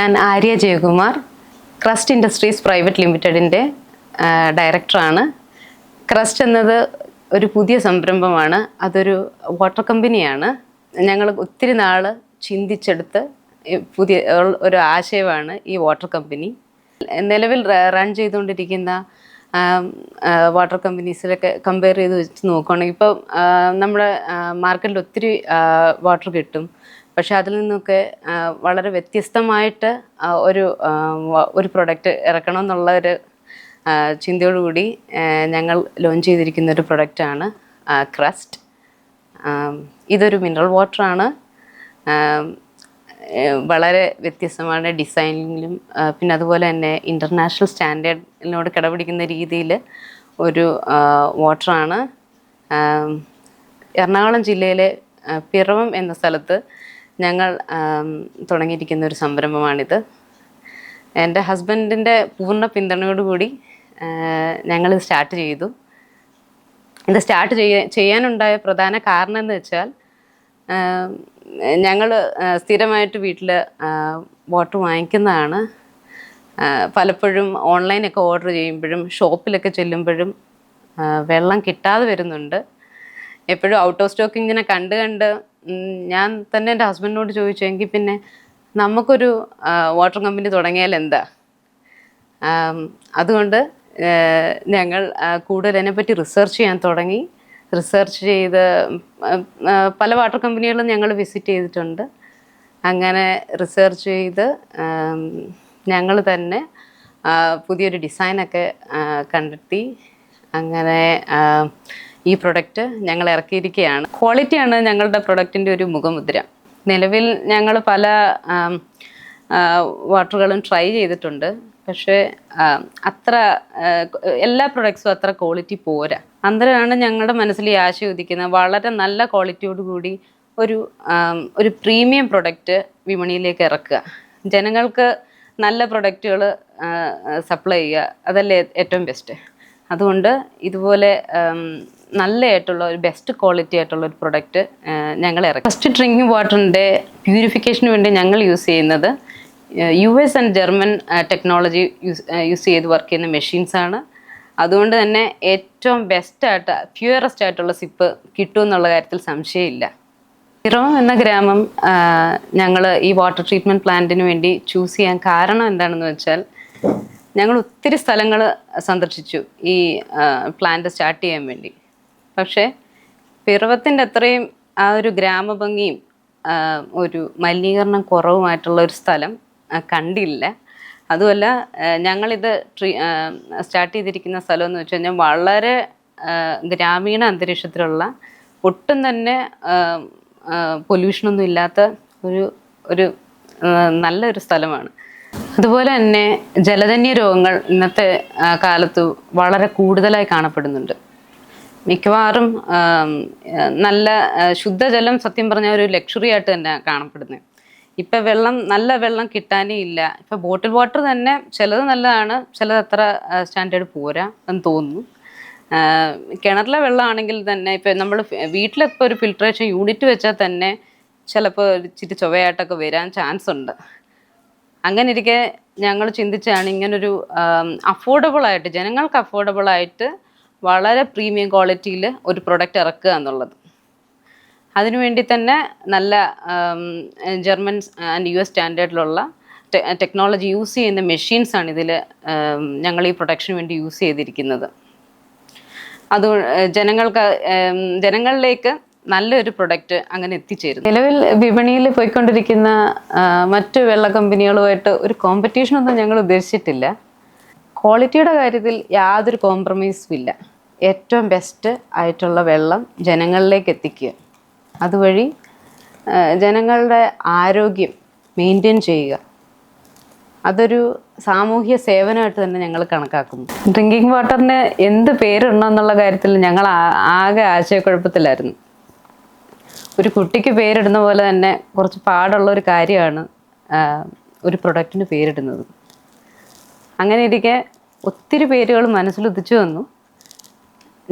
ഞാൻ Arya Jayakumar Crest industries private ലിമിറ്റഡിന്റെ ഡയറക്ടറാണ് ക്രസ്റ്റ് എന്നത് ഒരു പുതിയ സംരംഭമാണ്. അതൊരു വാട്ടർ കമ്പനിയാണ് ഞങ്ങൾ ഒത്തിരി നാൾ ചിന്തിച്ചെടുത്ത് പുതിയ ഒരു ആശയമാണ് ഈ വാട്ടർ കമ്പനി നിലവിൽ റൺ ചെയ്തുകൊണ്ടിരിക്കുന്ന വാട്ടർ കമ്പനീസിലൊക്കെ കമ്പയർ ചെയ്ത് വെച്ച് നോക്കുകയാണെങ്കിൽ ഇപ്പോൾ നമ്മുടെ മാർക്കറ്റിൽ ഒത്തിരി വാട്ടർ കിട്ടും. പക്ഷെ അതിൽ നിന്നൊക്കെ വളരെ വ്യത്യസ്തമായിട്ട് ഒരു ഒരു പ്രൊഡക്റ്റ് ഇറക്കണം എന്നുള്ള ഒരു ചിന്തയോടുകൂടി ഞങ്ങൾ ലോഞ്ച് ചെയ്തിരിക്കുന്ന ഒരു പ്രൊഡക്റ്റാണ് ക്രസ്റ്റ് ഇതൊരു മിനറൽ വാട്ടറാണ് വളരെ വ്യത്യസ്തമാണ് ഡിസൈനിങ്ങിലും പിന്നെ അതുപോലെ തന്നെ ഇന്റർനാഷണൽ സ്റ്റാൻഡേർഡിനോട് കിടപിടിക്കുന്ന രീതിയിൽ ഒരു വാട്ടറാണ് എറണാകുളം ജില്ലയിലെ പിറവം എന്ന സ്ഥലത്ത് ഞങ്ങൾ തുടങ്ങിയിരിക്കുന്ന ഒരു സംരംഭമാണിത്. എന്റെ ഹസ്ബൻഡിന്റെ പൂർണ പിന്തുണയോടുകൂടി ഞങ്ങൾ സ്റ്റാർട്ട് ചെയ്തു. ഇത് സ്റ്റാർട്ട് ചെയ്യ ചെയ്യാനുണ്ടായ പ്രധാന കാരണം എന്ന് വെച്ചാൽ ഞങ്ങൾ സ്ഥിരമായിട്ട് വീട്ടിൽ വാട്ടർ വാങ്ങിക്കുന്നതാണ്. പലപ്പോഴും ഓൺലൈനൊക്കെ ഓർഡർ ചെയ്യുമ്പോഴും ഷോപ്പിലൊക്കെ ചെല്ലുമ്പോഴും വെള്ളം കിട്ടാതെ വരുന്നുണ്ട്. എപ്പോഴും ഔട്ട് ഓഫ് സ്റ്റോക്ക് ഇങ്ങനെ കണ്ട് കണ്ട് ഞാൻ തന്നെ എന്റെ ഹസ്ബൻഡിനോട് ചോദിച്ചു എങ്കിൽ പിന്നെ നമുക്കൊരു വാട്ടർ കമ്പനി തുടങ്ങിയാൽ എന്താ? അതുകൊണ്ട് ഞങ്ങൾ കൂടുതൽ അതിനെപ്പറ്റി റിസർച്ച് ചെയ്യാൻ തുടങ്ങി. റിസർച്ച് ചെയ്ത് പല വാട്ടർ കമ്പനികളും ഞങ്ങൾ വിസിറ്റ് ചെയ്തിട്ടുണ്ട്. അങ്ങനെ റിസർച്ച് ചെയ്ത് ഞങ്ങൾ തന്നെ പുതിയൊരു ഡിസൈനൊക്കെ കണ്ടെത്തി. അങ്ങനെ ഈ പ്രൊഡക്റ്റ് ഞങ്ങൾ ഇറക്കിയിരിക്കുകയാണ്. ക്വാളിറ്റിയാണ് ഞങ്ങളുടെ പ്രൊഡക്റ്റിന്റെ ഒരു മുഖമുദ്ര. നിലവിൽ ഞങ്ങൾ പല വാട്ടറുകളും ട്രൈ ചെയ്തിട്ടുണ്ട്. പക്ഷേ അത്ര എല്ലാ പ്രൊഡക്ട്സും അത്ര ക്വാളിറ്റി പോരാ. അന്തരമാണ് ഞങ്ങളുടെ മനസ്സിൽ ഈ ആശ ഉദിക്കുന്നത് വളരെ നല്ല ക്വാളിറ്റിയോട് കൂടി ഒരു ഒരു പ്രീമിയം പ്രൊഡക്റ്റ് വിപണിയിലേക്ക് ഇറക്കുക. ജനങ്ങൾക്ക് നല്ല പ്രൊഡക്റ്റുകൾ സപ്ലൈ ചെയ്യുക. അതല്ലേ ഏറ്റവും ബെസ്റ്റ് അതുകൊണ്ട് ഇതുപോലെ നല്ല നല്ലതായിട്ടുള്ള ഒരു ബെസ്റ്റ് ക്വാളിറ്റി ആയിട്ടുള്ള ഒരു പ്രൊഡക്റ്റ് ഞങ്ങൾ ഇറക്കി. ഫസ്റ്റ് ഡ്രിങ്കിങ് വാട്ടറിന്റെ പ്യൂരിഫിക്കേഷന് വേണ്ടി ഞങ്ങൾ യൂസ് ചെയ്യുന്നത് U S and German technology use use ചെയ്ത് വർക്ക് ചെയ്യുന്ന മെഷീൻസ് ആണ്. അതുകൊണ്ട് തന്നെ ഏറ്റവും ബെസ്റ്റായിട്ട് പ്യുവറസ്റ്റ് ആയിട്ടുള്ള സിപ്പ് കിട്ടും എന്നുള്ള കാര്യത്തിൽ സംശയമില്ല. പിറവം എന്ന ഗ്രാമം ഞങ്ങൾ ഈ വാട്ടർ ട്രീറ്റ്മെന്റ് പ്ലാന്റിന് വേണ്ടി ചൂസ് ചെയ്യാൻ കാരണം എന്താണെന്ന് വെച്ചാൽ ഞങ്ങൾ ഒത്തിരി സ്ഥലങ്ങൾ സന്ദർശിച്ചു ഈ പ്ലാന്റ് സ്റ്റാർട്ട് ചെയ്യാൻ വേണ്ടി. പക്ഷേ പിറവത്തിന്റെ അത്രയും ആ ഒരു ഗ്രാമഭംഗിയും ഒരു മലിനീകരണം കുറവുമായിട്ടുള്ള ഒരു സ്ഥലം കണ്ടില്ല. അതുമല്ല ഞങ്ങളിത് ട്രീ സ്റ്റാർട്ട് ചെയ്തിരിക്കുന്ന സ്ഥലം എന്ന് വെച്ച് കഴിഞ്ഞാൽ വളരെ ഗ്രാമീണ അന്തരീക്ഷത്തിലുള്ള ഒട്ടും തന്നെ പൊല്യൂഷനൊന്നും ഇല്ലാത്ത ഒരു ഒരു നല്ലൊരു സ്ഥലമാണ്. അതുപോലെ തന്നെ ജലജന്യ രോഗങ്ങൾ ഇന്നത്തെ കാലത്ത് വളരെ കൂടുതലായി കാണപ്പെടുന്നുണ്ട്. മിക്കവാറും നല്ല ശുദ്ധജലം സത്യം പറഞ്ഞാൽ ഒരു ലക്ഷറി ആയിട്ട് തന്നെ കാണപ്പെടുന്നത് ഇപ്പം വെള്ളം നല്ല വെള്ളം കിട്ടാനേ ഇല്ല. ഇപ്പം ബോട്ടിൽ വാട്ടർ തന്നെ ചിലത് നല്ലതാണ് ചിലത് അത്ര സ്റ്റാൻഡേർഡ് പോരാ എന്ന് തോന്നുന്നു. കിണറിലെ വെള്ളമാണെങ്കിൽ തന്നെ ഇപ്പം നമ്മൾ വീട്ടിലിപ്പോൾ ഒരു ഫിൽട്രേഷൻ യൂണിറ്റ് വെച്ചാൽ തന്നെ ചിലപ്പോൾ ഇച്ചിരി ചൊവ്വയായിട്ടൊക്കെ വരാൻ ചാൻസ് ഉണ്ട്. അങ്ങനെ ഇരിക്കെ ഞങ്ങൾ ചിന്തിച്ചാണ് ഇങ്ങനൊരു അഫോർഡബിൾ ആയിട്ട് ജനങ്ങൾക്ക് അഫോർഡബിൾ ആയിട്ട് വളരെ പ്രീമിയം ക്വാളിറ്റിയിൽ ഒരു പ്രൊഡക്റ്റ് ഇറക്കുക എന്നുള്ളത്. അതിനുവേണ്ടി തന്നെ നല്ല ജർമ്മൻ ആൻഡ് യു എസ് സ്റ്റാൻഡേർഡിലുള്ള ടെക്നോളജി യൂസ് ചെയ്യുന്ന മെഷീൻസ് ആണ് ഇതിൽ ഞങ്ങൾ ഈ പ്രൊഡക്ഷന് വേണ്ടി യൂസ് ചെയ്തിരിക്കുന്നത്. അത് ജനങ്ങൾക്ക് ജനങ്ങളിലേക്ക് നല്ലൊരു പ്രൊഡക്റ്റ് അങ്ങനെ എത്തിച്ചേരുന്നു. നിലവിൽ വിപണിയിൽ പോയിക്കൊണ്ടിരിക്കുന്ന മറ്റു വെള്ള കമ്പനികളുമായിട്ട് ഒരു കോമ്പറ്റീഷൻ ഒന്നും ഞങ്ങൾ ഉദ്ദേശിച്ചിട്ടില്ല. ക്വാളിറ്റിയുടെ കാര്യത്തിൽ യാതൊരു കോംപ്രമൈസും ഇല്ല. ഏറ്റവും ബെസ്റ്റ് ആയിട്ടുള്ള വെള്ളം ജനങ്ങളിലേക്ക് എത്തിക്കുക. അതുവഴി ജനങ്ങളുടെ ആരോഗ്യം മെയിന്റെയിൻ ചെയ്യുക. അതൊരു സാമൂഹ്യ സേവനമായിട്ട് തന്നെ ഞങ്ങൾ കണക്കാക്കുന്നു. ഡ്രിങ്കിങ് വാട്ടറിന് എന്ത് പേരിടണം എന്നുള്ള കാര്യത്തിൽ ഞങ്ങൾ ആകെ ആശയക്കുഴപ്പത്തിലായിരുന്നു. ഒരു കുട്ടിക്ക് പേരിടുന്ന പോലെ തന്നെ കുറച്ച് പാടുള്ള ഒരു കാര്യമാണ് ഒരു പ്രൊഡക്റ്റിന് പേരിടുന്നത്. അങ്ങനെ ഇരിക്കെ ഒത്തിരി പേരുകൾ മനസ്സിലുദിച്ചു വന്നു.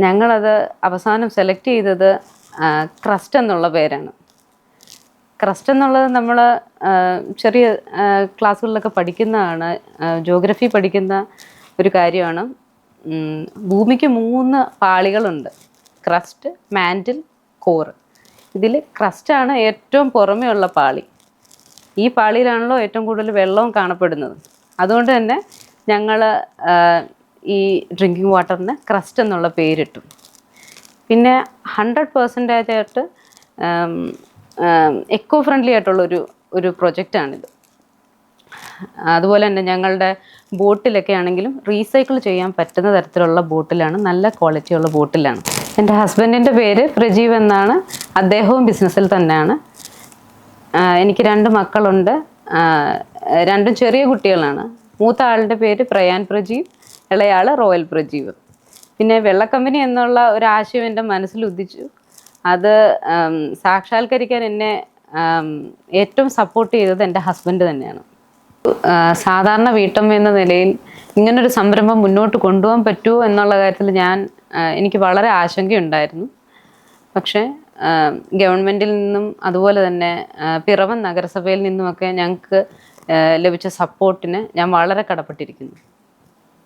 ഞങ്ങളത് അവസാനം സെലക്ട് ചെയ്തത് ക്രസ്റ്റ് എന്നുള്ള പേരാണ്. ക്രസ്റ്റ് എന്നുള്ളത് നമ്മൾ ചെറിയ ക്ലാസ്സുകളിലൊക്കെ പഠിക്കുന്നതാണ് ജോഗ്രഫി പഠിക്കുന്ന ഒരു കാര്യമാണ്. ഭൂമിക്ക് മൂന്ന് പാളികളുണ്ട്. ക്രസ്റ്റ് മാൻഡിൽ കോർ ഇതിൽ ക്രസ്റ്റാണ് ഏറ്റവും പുറമേ ഉള്ള പാളി. ഈ പാളിയിലാണല്ലോ ഏറ്റവും കൂടുതൽ വെള്ളവും കാണപ്പെടുന്നത്. അതുകൊണ്ട് തന്നെ ഞങ്ങൾ ഈ ഡ്രിങ്കിങ് വാട്ടറിന് ക്രസ്റ്റ് എന്നുള്ള പേരിട്ടു. പിന്നെ ഹൺഡ്രഡ് പെർസെന്റേജ് ആയിട്ട് എക്കോ ഫ്രണ്ട്ലി ആയിട്ടുള്ളൊരു ഒരു പ്രൊജക്റ്റാണിത് അതുപോലെ തന്നെ ഞങ്ങളുടെ ബോട്ടിലൊക്കെ ആണെങ്കിലും റീസൈക്കിൾ ചെയ്യാൻ പറ്റുന്ന തരത്തിലുള്ള ബോട്ടിലാണ് നല്ല ക്വാളിറ്റിയുള്ള ബോട്ടിലാണ്. എന്റെ ഹസ്ബൻഡിന്റെ പേര് പ്രജീവ് എന്നാണ്. അദ്ദേഹവും ബിസിനസ്സിൽ തന്നെയാണ്. എനിക്ക് രണ്ട് മക്കളുണ്ട്. രണ്ടും ചെറിയ കുട്ടികളാണ്. മൂത്ത ആളുടെ പേര് പ്രയാൻ പ്രജീവ് ഇളയാൾ റോയൽ പ്രജീവ്. പിന്നെ വെള്ളക്കമ്പനി എന്നുള്ള ഒരു ആശയം എന്റെ മനസ്സിൽ ഉദിച്ചു. അത് സാക്ഷാത്കരിക്കാൻ എന്നെ ഏറ്റവും സപ്പോർട്ട് ചെയ്തത് എന്റെ ഹസ്ബൻഡ് തന്നെയാണ്. സാധാരണ വീട്ടമ്മ എന്ന നിലയിൽ ഇങ്ങനൊരു സംരംഭം മുന്നോട്ട് കൊണ്ടുപോകാൻ പറ്റുമോ എന്നുള്ള കാര്യത്തിൽ ഞാൻ എനിക്ക് വളരെ ആശങ്കയുണ്ടായിരുന്നു. പക്ഷേ ഗവൺമെന്റിൽ നിന്നും അതുപോലെ തന്നെ പിറവം നഗരസഭയിൽ നിന്നുമൊക്കെ ഞങ്ങൾക്ക് ലഭിച്ച സപ്പോർട്ടിന് ഞാൻ വളരെ കടപ്പെട്ടിരിക്കുന്നു.